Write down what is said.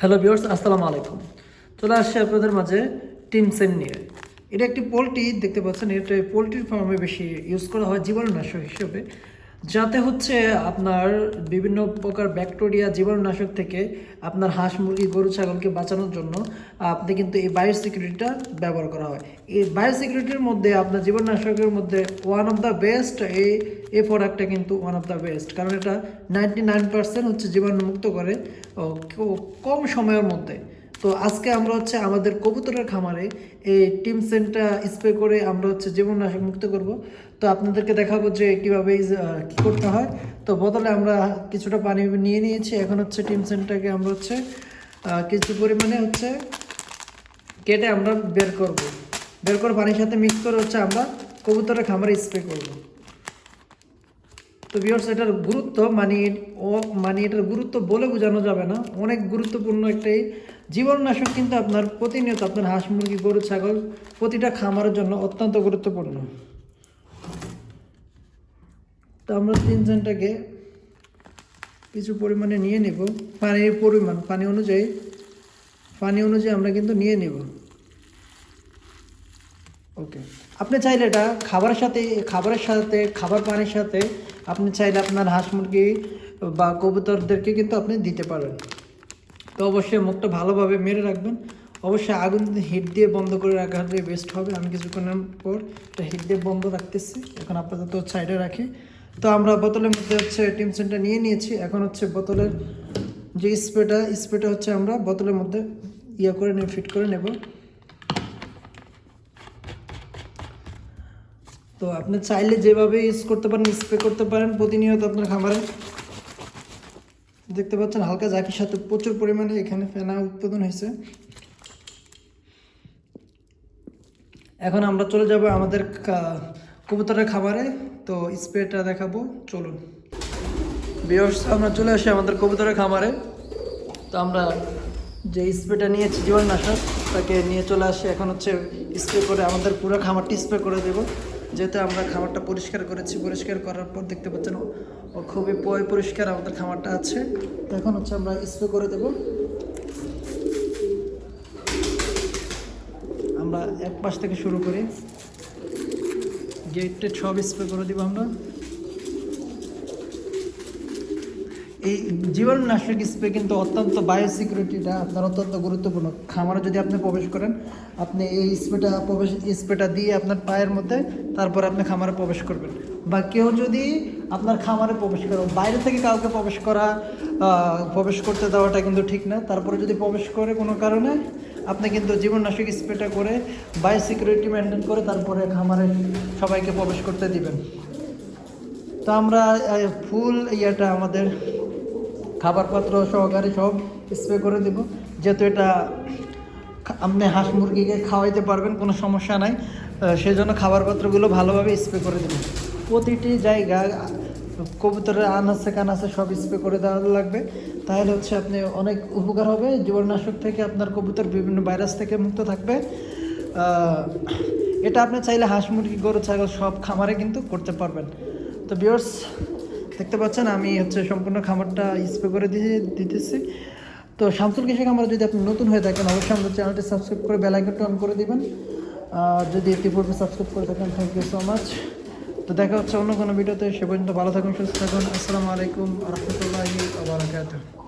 Hello বিয়ার্স আসসালামু আলাইকুম। চলে আসছি আপনাদের মাঝে টিমসেন নিয়ে। এটা একটি পোলট্রি, দেখতে পাচ্ছেন, এটা পোলট্রির ফার্মে বেশি ইউজ করা হয় জীবাণুনাশক হিসেবে। যাতে হচ্ছে আপনার বিভিন্ন প্রকার ব্যাকটেরিয়া, জীবাণুনাশক থেকে আপনার হাঁস, মুরগি, গরু, ছাগলকে বাঁচানোর জন্য আপনি কিন্তু এই বায়ো সিকিউরিটিটা ব্যবহার করা হয়। এই বায়ো সিকিউরিটির মধ্যে আপনার জীবাণুনাশকের মধ্যে ওয়ান অফ দ্য বেস্ট এই এই প্রোডাক্টটা কিন্তু ওয়ান অফ দ্য বেস্ট কারণ এটা নাইনটি নাইন পার্সেন্ট হচ্ছে জীবাণুমুক্ত করে কম সময়ের মধ্যে। তো আজকে আমরা হচ্ছে আমাদের কবুতরের খামারে এই টিম সেন্টটা স্প্রে করে আমরা হচ্ছে জীবাণুনাশক মুক্ত করব। তো আপনাদেরকে দেখাবো যে কীভাবে কী করতে হয়। তো বদলে আমরা কিছুটা পানি নিয়ে নিয়েছি। এখন হচ্ছে টিম সেন্টটাকে আমরা হচ্ছে কিছু পরিমাণে হচ্ছে কেটে আমরা বের করব। বের করে পানির সাথে মিক্স করে হচ্ছে আমরা কবুতরের খামারে স্প্রে করব। তো বিয়ার্স এটার গুরুত্ব মানে ও মানে এটার গুরুত্ব বলে বোঝানো যাবে না। অনেক গুরুত্বপূর্ণ একটাই জীবননাশক কিন্তু আপনার প্রতিনিয়ত আপনার হাঁস, মুরগি, গরু, ছাগল প্রতিটা খামারের জন্য অত্যন্ত গুরুত্বপূর্ণ। তো আমরা তিনজনটাকে কিছু পরিমাণে নিয়ে নেব। পানির পরিমাণ, পানি অনুযায়ী পানি অনুযায়ী আমরা কিন্তু নিয়ে নেব। ওকে। আপনি চাইলে এটা খাবারের সাথে খাবারের সাথে, খাবার পানির সাথে আপনি চাইলে আপনার হাঁস মুরগি বা কবুতরদেরকে কিন্তু আপনি দিতে পারেন। তো অবশ্যই মুখটা ভালোভাবে মেরে রাখবেন। অবশ্যই আগুন হিট দিয়ে বন্ধ করে রাখালে বেস্ট হবে। আমি কিছুক্ষণের পর এটা হিট দিয়ে বন্ধ রাখতেছি। এখন আপাতত সাইডে রাখি। তো আমরা বোতলের মধ্যে হচ্ছে টিম সেন্টার নিয়ে নিয়েছি। এখন হচ্ছে বোতলের যে স্প্রেটা স্প্রেটা হচ্ছে আমরা বোতলের মধ্যে ইয়ে করে নিয়ে, ফিট করে নেব। তো আপনি চাইলে যেভাবে ইউজ করতে পারেন স্প্রে করতে পারেন, প্রতিনিয়ত আপনার খামারে। দেখতে পাচ্ছেন হালকা জাকির সাথে প্রচুর পরিমাণে এখানে ফেনা উৎপাদন হয়েছে। এখন আমরা চলে যাব আমাদের কবুতরের খাবারে তো স্প্রেটা দেখাবো, চলুন। বিয়র্স আমরা চলে আসি আমাদের কবুতরের খামারে। তো আমরা যে স্প্রেটা নিয়েছি, জীবাণুনাশক, তাকে নিয়ে চলে আসি। এখন হচ্ছে স্প্রে করে আমাদের পুরো খামারটি স্প্রে করে দেব। যেহেতু আমরা খাবারটা পরিষ্কার করেছি, পরিষ্কার করার পর দেখতে পাচ্ছেন ও- খুবই পয় পরিষ্কার আমাদের খাবারটা আছে। তো এখন হচ্ছে আমরা স্প্রে করে দেব। আমরা এক পাশ থেকে শুরু করি। গেটটা সব স্প্রে করে দিব আমরা। এই জীবাণুনাশক স্প্রে কিন্তু অত্যন্ত বায়ো সিকিউরিটিটা আপনার অত্যন্ত গুরুত্বপূর্ণ। খামারে যদি আপনি প্রবেশ করেন, আপনি এই স্প্রেটা প্রবেশ, স্প্রেটা দিয়ে আপনার পায়ের মধ্যে, তারপর আপনি খামারে প্রবেশ করবেন। বা কেউ যদি আপনার খামারে প্রবেশ করে, বাইরে থেকে কাউকে প্রবেশ করা প্রবেশ করতে দেওয়াটা কিন্তু ঠিক না। তারপরে যদি প্রবেশ করে কোনো কারণে, আপনি কিন্তু জীবাণুনাশক স্প্রেটা করে বায়ো সিকিউরিটি মেনটেন করে, তারপরে খামারে সবাইকে প্রবেশ করতে দিবেন। তো আমরা ফুল ইয়েটা আমাদের খাবার পাত্র সহকারে সব স্প্রে করে দেব। যেহেতু এটা আপনি হাঁস মুরগিকে খাওয়াইতে পারবেন, কোনো সমস্যা নাই। সেজন্য খাবার পাত্রগুলো ভালোভাবে স্প্রে করে দেবেন প্রতিটি জায়গা, কবুতরের আনাচে কানাচে সব স্প্রে করে দেওয়া লাগবে। তাহলে হচ্ছে আপনি অনেক উপকার হবে। জীবাণুনাশক থেকে আপনার কবুতর বিভিন্ন ভাইরাস থেকে মুক্ত থাকবে। এটা আপনি চাইলে হাঁস মুরগি, গরু, ছাগল সব খামারে কিন্তু করতে পারবেন। তো বিয়ার্স দেখতে পাচ্ছেন, আমি হচ্ছে সম্পূর্ণ খামারটা স্প্রে করে দিয়ে দিতেছি। তো শামসুল কৃষি খামার যদি আপনি নতুন হয়ে থাকেন, অবশ্যই আমাদের চ্যানেলটি সাবস্ক্রাইব করে বেল আইকনটা অন করে দেবেন। আর যদি ইতিপূর্বে সাবস্ক্রাইব করে থাকেন থ্যাংক ইউ সো মাচ তো দেখা হচ্ছে অন্য কোনো ভিডিওতে, সে পর্যন্ত ভালো থাকুন, সুস্থ থাকুন। আসসালামু আলাইকুম রহমতুল্লাহি আবরাকাতুহ